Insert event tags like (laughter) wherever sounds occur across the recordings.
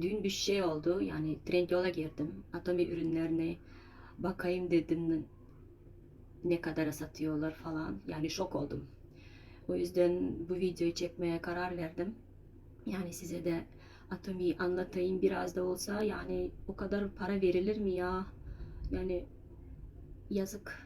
dün bir şey oldu. Yani Trendyol'a girdim. Atomi ürünlerine bakayım dedim ne kadara satıyorlar falan. Yani şok oldum. O yüzden bu videoyu çekmeye karar verdim. Yani size de Atomi'yi anlatayım biraz da olsa. Yani o kadar para verilir mi ya? Yani yazık.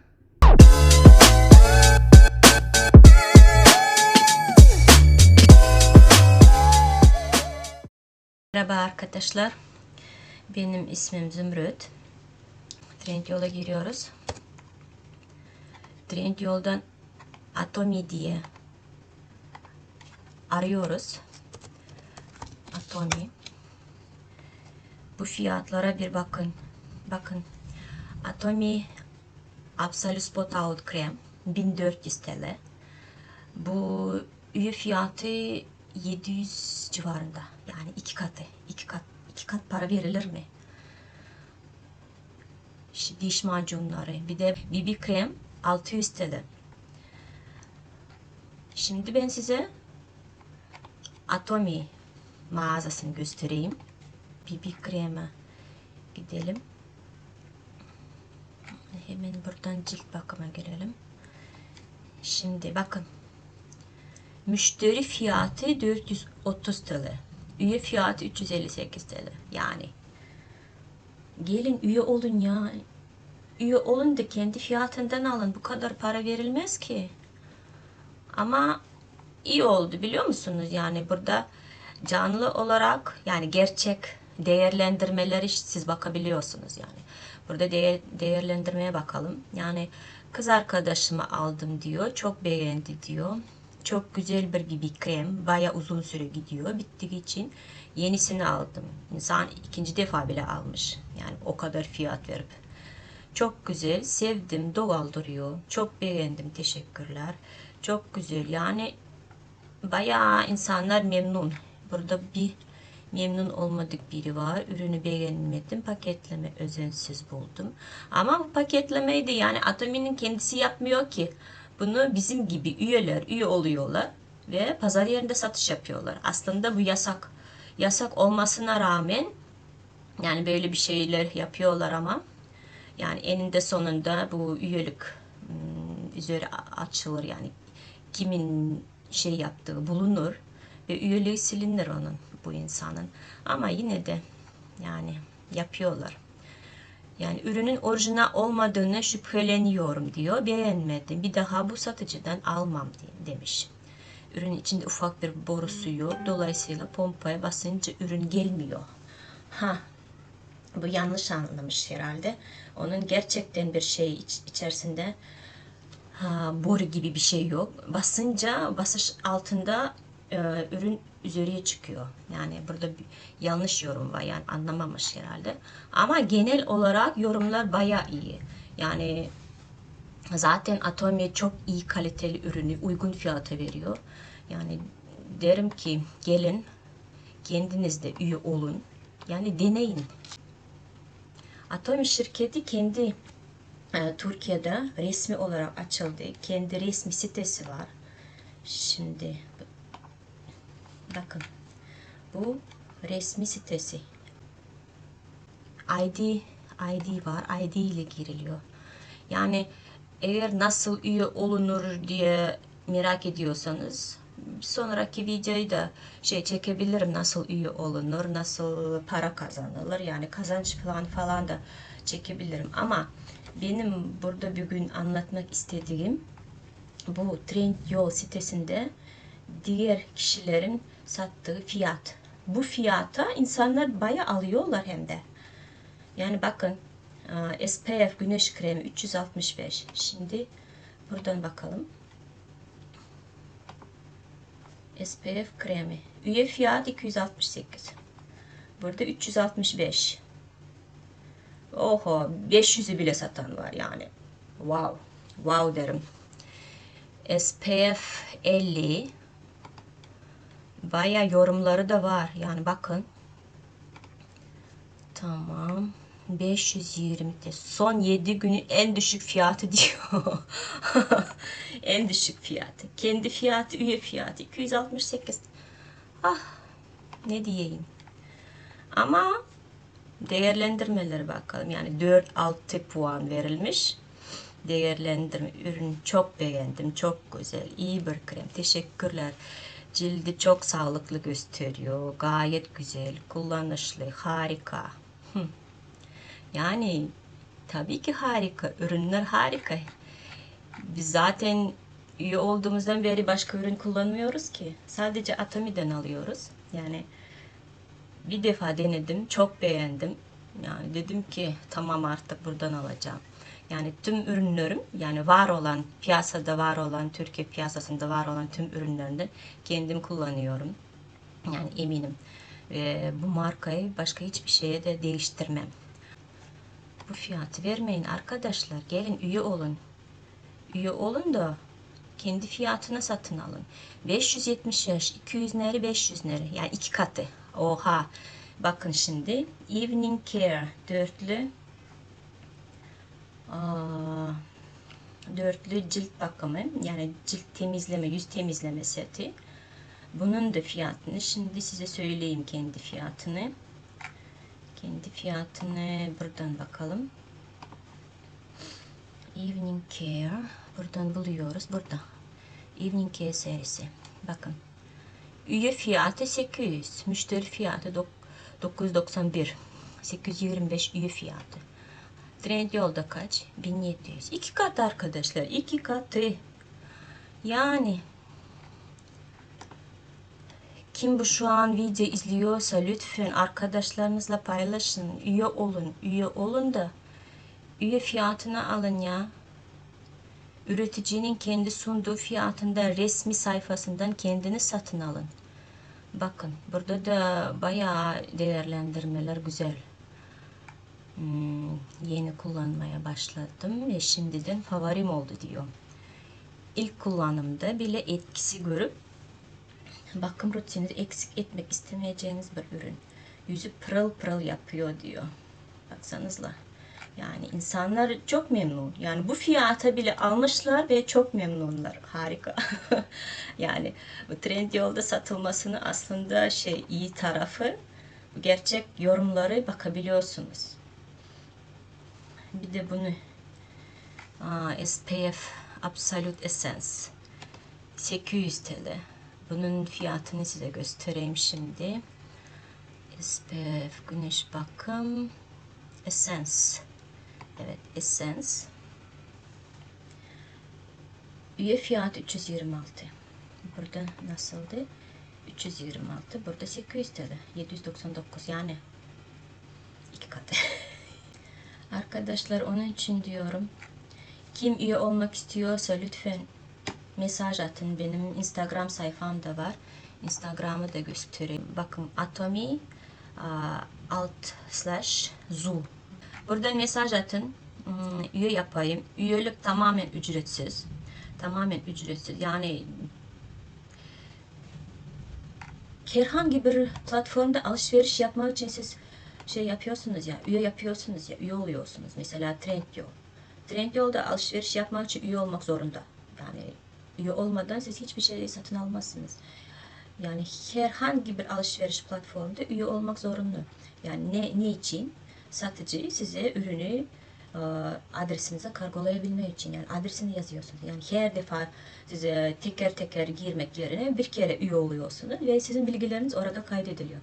Merhaba arkadaşlar. Benim ismim Zümrüt. Trendyol'a giriyoruz. Trendyol'dan Atomi diye arıyoruz. Atomi. Bu fiyatlara bir bakın. Bakın. Atomi Absolute Spot Out Krem 1400 TL. Bu üye fiyatı 700 civarında. Yani iki katı. iki kat iki kat para verilir mi? İşte diş macunları. Bir de BB krem 600 TL. Şimdi ben size Atomi mağazasını göstereyim. BB kreme gidelim. Hemen buradan cilt bakıma girelim. Şimdi bakın. Müşteri fiyatı 430 TL. Üye fiyatı 358 TL. Yani gelin üye olun ya. Üye olun da kendi fiyatından alın. Bu kadar para verilmez ki. Ama iyi oldu biliyor musunuz? Yani burada canlı olarak yani gerçek değerlendirmeleri siz bakabiliyorsunuz yani. Burada değer, değerlendirmeye bakalım. Yani kız arkadaşıma aldım diyor. Çok beğendi diyor. Çok güzel bir BB krem. Baya uzun süre gidiyor. Bittiği için yenisini aldım. İnsan ikinci defa bile almış. Yani o kadar fiyat verip. Çok güzel. Sevdim. Doğal duruyor. Çok beğendim. Teşekkürler. Çok güzel. Yani bayağı insanlar memnun. Burada bir memnun olmadık biri var. Ürünü beğenmedim. Paketleme özensiz buldum. Ama bu paketlemeyi de yani Atomi'nin kendisi yapmıyor ki. Bunu bizim gibi üyeler üye oluyorlar ve pazar yerinde satış yapıyorlar. Aslında bu yasak. Yasak olmasına rağmen yani böyle bir şeyler yapıyorlar ama yani eninde sonunda bu üyelik hmm, üzeri açılır yani kimin şey yaptığı bulunur ve üyeliği silinir onun bu insanın. Ama yine de yani yapıyorlar. Yani ürünün orijinal olmadığını şüpheleniyorum diyor. Beğenmedim. Bir daha bu satıcıdan almam demiş. Ürün içinde ufak bir borusu yok. Dolayısıyla pompaya basınca ürün gelmiyor. Ha, bu yanlış anlamış herhalde. Onun gerçekten bir şey iç, içerisinde ha, boru gibi bir şey yok. Basınca basış altında e, ürün üzeriye çıkıyor. Yani burada bir yanlış yorum var yani anlamamış herhalde. Ama genel olarak yorumlar baya iyi. Yani zaten Atomi çok iyi kaliteli ürünü uygun fiyata veriyor. Yani derim ki gelin kendiniz de üye olun. Yani deneyin. Atomi şirketi kendi e, Türkiye'de resmi olarak açıldı. Kendi resmi sitesi var. Şimdi bakın bu resmi sitesi. ID ID var. ID ile giriliyor. Yani eğer nasıl üye olunur diye merak ediyorsanız sonraki videoyu da şey çekebilirim nasıl üye olunur, nasıl para kazanılır yani kazanç falan falan da çekebilirim ama benim burada bugün anlatmak istediğim bu Trendyol sitesinde diğer kişilerin sattığı fiyat. Bu fiyata insanlar baya alıyorlar hem de. Yani bakın SPF güneş kremi 365. Şimdi buradan bakalım. SPF kremi. Üye fiyat 268. Burada 365. Oho 500'ü bile satan var yani. Wow. Wow derim. SPF 50. Baya yorumları da var. Yani bakın. Tamam. 520 de son 7 günü en düşük fiyatı diyor. (laughs) en düşük fiyatı. Kendi fiyatı, üye fiyatı 268. Ah ne diyeyim. Ama değerlendirmeleri bakalım. Yani 4-6 puan verilmiş. Değerlendirme. Ürün çok beğendim. Çok güzel. iyi bir krem. Teşekkürler. Cildi çok sağlıklı gösteriyor. Gayet güzel. Kullanışlı. Harika. Yani tabii ki harika. Ürünler harika. Biz zaten üye olduğumuzdan beri başka ürün kullanmıyoruz ki. Sadece Atomi'den alıyoruz. Yani bir defa denedim, çok beğendim. Yani dedim ki tamam artık buradan alacağım. Yani tüm ürünlerim, yani var olan, piyasada var olan, Türkiye piyasasında var olan tüm ürünlerinden kendim kullanıyorum. Yani eminim. Ve bu markayı başka hiçbir şeye de değiştirmem. Bu fiyatı vermeyin arkadaşlar. Gelin üye olun. Üye olun da kendi fiyatına satın alın. 570 yaş, 200 neri 500 neri. Yani iki katı. Oha. Bakın şimdi Evening Care dörtlü dörtlü cilt bakımı yani cilt temizleme, yüz temizleme seti. Bunun da fiyatını şimdi size söyleyeyim kendi fiyatını. Kendi fiyatını buradan bakalım. Evening Care buradan buluyoruz. Burada. Evening Care serisi. Bakın. Üye fiyatı 800. Müşteri fiyatı dok- 991. 825 üye fiyatı. Trend yolda kaç? 1700. İki kat arkadaşlar. iki katı. Yani kim bu şu an video izliyorsa lütfen arkadaşlarınızla paylaşın. Üye olun. Üye olun da üye fiyatını alın ya. Üreticinin kendi sunduğu fiyatında resmi sayfasından kendini satın alın. Bakın burada da bayağı değerlendirmeler güzel. Hmm, yeni kullanmaya başladım ve şimdiden favorim oldu diyor. İlk kullanımda bile etkisi görüp bakım rutinini eksik etmek istemeyeceğiniz bir ürün. Yüzü pırıl pırıl yapıyor diyor. Baksanızla. Yani insanlar çok memnun. Yani bu fiyata bile almışlar ve çok memnunlar. Harika. (laughs) yani bu trend yolda satılmasını aslında şey iyi tarafı gerçek yorumları bakabiliyorsunuz. Bir de bunu aa, SPF Absolute Essence 800 TL. Bunun fiyatını size göstereyim şimdi. SPF güneş bakım Essence. Evet, Essence. Üye fiyatı 326. Burada nasıldı? 326. Burada 800 TL. 799 yani iki katı. (laughs) Arkadaşlar onun için diyorum. Kim üye olmak istiyorsa lütfen mesaj atın. Benim Instagram sayfam da var. Instagram'ı da göstereyim. Bakın Atomi alt slash zoo. Buradan mesaj atın. Hmm, Üye yapayım. Üyelik tamamen ücretsiz. Tamamen ücretsiz. Yani herhangi bir platformda alışveriş yapmak için siz şey yapıyorsunuz ya, üye yapıyorsunuz ya, üye oluyorsunuz. Mesela Trendyol. Trendyol'da alışveriş yapmak için üye olmak zorunda. Yani üye olmadan siz hiçbir şey satın almazsınız. Yani herhangi bir alışveriş platformunda üye olmak zorunda. Yani ne, ne için? Satıcı size ürünü adresinize kargolayabilmek için. Yani adresini yazıyorsunuz. Yani her defa size teker teker girmek yerine bir kere üye oluyorsunuz ve sizin bilgileriniz orada kaydediliyor.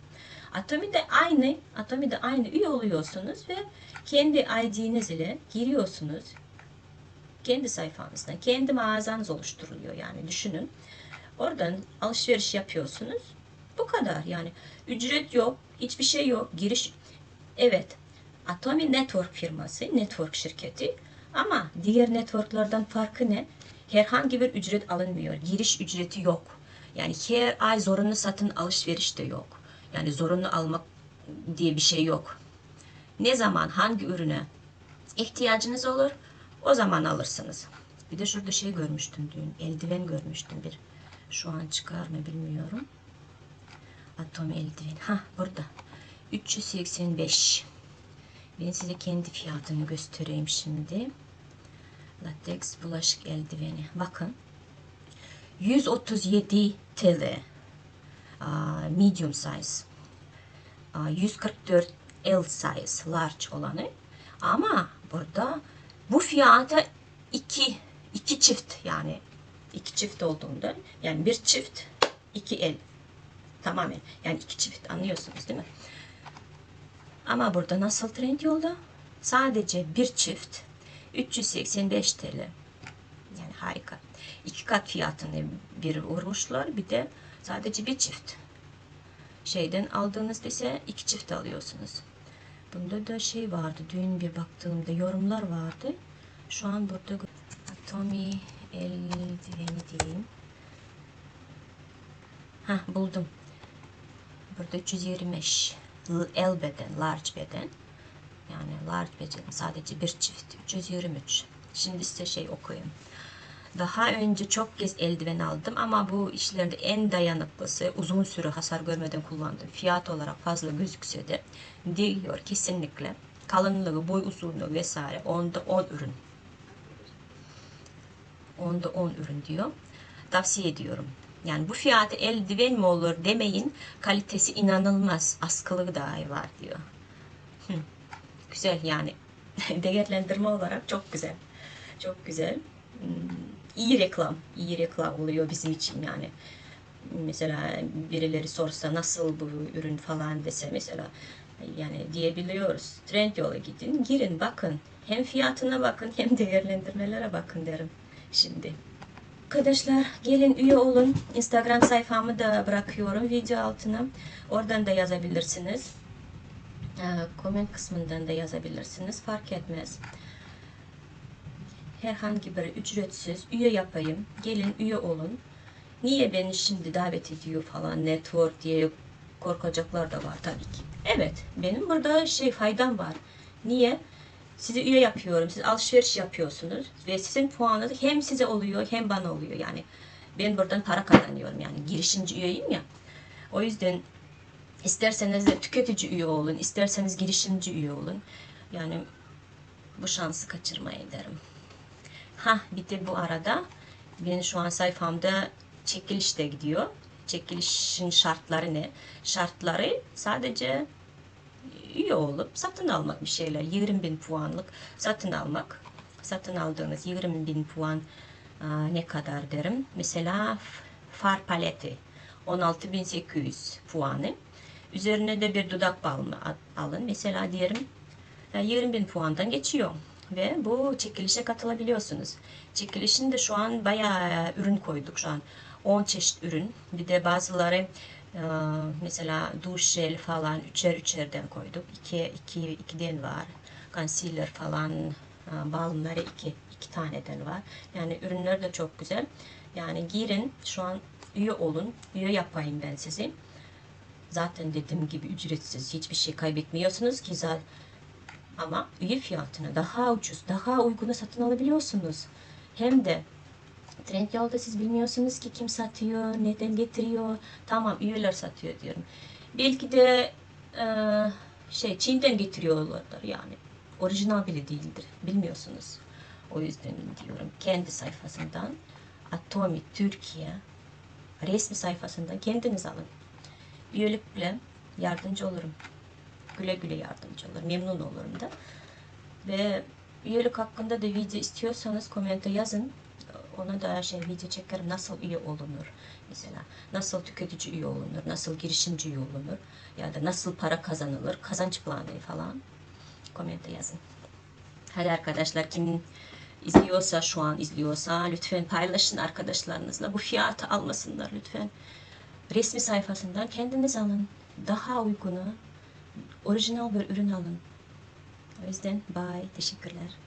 Atomi'de aynı, Atomi'de aynı üye oluyorsunuz ve kendi ID'niz ile giriyorsunuz. Kendi sayfanızdan, kendi mağazanız oluşturuluyor yani düşünün. Oradan alışveriş yapıyorsunuz. Bu kadar yani ücret yok, hiçbir şey yok. Giriş evet. Atomi Network firması, network şirketi ama diğer networklardan farkı ne? Herhangi bir ücret alınmıyor. Giriş ücreti yok. Yani her ay zorunlu satın alışveriş de yok. Yani zorunlu almak diye bir şey yok. Ne zaman hangi ürüne ihtiyacınız olur o zaman alırsınız. Bir de şurada şey görmüştüm dün. Eldiven görmüştüm bir. Şu an çıkar mı bilmiyorum. Atom eldiven. Ha burada. 385. Ben size kendi fiyatını göstereyim şimdi. Latex bulaşık eldiveni. Bakın. 137 TL. Medium size. Aa, 144 L size large olanı. Ama burada bu fiyata iki, iki çift yani iki çift olduğunda yani bir çift iki el tamamen yani iki çift anlıyorsunuz değil mi? Ama burada nasıl trend yolda? Sadece bir çift 385 TL. Yani harika. İki kat fiyatını bir vurmuşlar. Bir de sadece bir çift. Şeyden aldığınızda ise iki çift alıyorsunuz. Bunda da şey vardı. Dün bir baktığımda yorumlar vardı. Şu an burada Tommy eldiveni diyeyim. Hah buldum. Burada 325 L beden, large beden. Yani large beden sadece bir çift 323. Şimdi size şey okuyayım. Daha önce çok kez eldiven aldım ama bu işlerinde en dayanıklısı uzun süre hasar görmeden kullandım. Fiyat olarak fazla gözükse de diyor kesinlikle kalınlığı, boy uzunluğu vesaire onda 10 ürün. Onda 10 ürün diyor. Tavsiye ediyorum. Yani bu fiyatı eldiven mi olur demeyin. Kalitesi inanılmaz. Askılığı dahi var diyor. Hı. Güzel yani. (laughs) Değerlendirme olarak çok güzel. Çok güzel. Hmm, İyi reklam. iyi reklam oluyor bizim için yani. Mesela birileri sorsa nasıl bu ürün falan dese mesela yani diyebiliyoruz. Trend yola gidin, girin bakın. Hem fiyatına bakın hem değerlendirmelere bakın derim şimdi. Arkadaşlar gelin üye olun. Instagram sayfamı da bırakıyorum video altına. Oradan da yazabilirsiniz. Ee, Comment kısmından da yazabilirsiniz. Fark etmez. Herhangi bir ücretsiz üye yapayım. Gelin üye olun. Niye beni şimdi davet ediyor falan network diye korkacaklar da var tabii ki. Evet benim burada şey faydam var. Niye? Sizi üye yapıyorum. Siz alışveriş yapıyorsunuz ve sizin puanı hem size oluyor hem bana oluyor. Yani ben buradan para kazanıyorum. Yani girişimci üyeyim ya. O yüzden isterseniz de tüketici üye olun, isterseniz girişimci üye olun. Yani bu şansı kaçırmayın derim. Ha bir de bu arada benim şu an sayfamda çekiliş de gidiyor. Çekilişin şartları ne? Şartları sadece üye olup satın almak bir şeyler. 20 bin puanlık satın almak. Satın aldığınız 20 bin puan aa, ne kadar derim. Mesela far paleti 16.800 puanı. Üzerine de bir dudak balmı a- alın. Mesela diyelim e, 20 bin puandan geçiyor. Ve bu çekilişe katılabiliyorsunuz. Çekilişin de şu an bayağı ürün koyduk şu an. 10 çeşit ürün. Bir de bazıları mesela duş jel falan üçer üçerden koyduk. İki, iki, ikiden var. Concealer falan e, balmları iki, iki taneden var. Yani ürünler de çok güzel. Yani girin şu an üye olun. Üye yapayım ben sizi. Zaten dediğim gibi ücretsiz. Hiçbir şey kaybetmiyorsunuz ki zaten. Ama üye fiyatına daha ucuz, daha uyguna satın alabiliyorsunuz. Hem de Trend yolda siz bilmiyorsunuz ki kim satıyor, neden getiriyor. Tamam üyeler satıyor diyorum. Belki de e, şey Çin'den getiriyorlardır yani. Orijinal bile değildir. Bilmiyorsunuz. O yüzden diyorum kendi sayfasından Atomi Türkiye resmi sayfasından kendiniz alın. Üyelikle yardımcı olurum. Güle güle yardımcı olurum. Memnun olurum da. Ve üyelik hakkında da video istiyorsanız komente yazın ona da şey video çekerim. Nasıl üye olunur mesela? Nasıl tüketici üye olunur? Nasıl girişimci üye olunur? Ya da nasıl para kazanılır? Kazanç planı falan komente yazın. Hadi arkadaşlar kim izliyorsa şu an izliyorsa lütfen paylaşın arkadaşlarınızla. Bu fiyatı almasınlar lütfen. Resmi sayfasından kendiniz alın. Daha uygunu orijinal bir ürün alın. O yüzden bye teşekkürler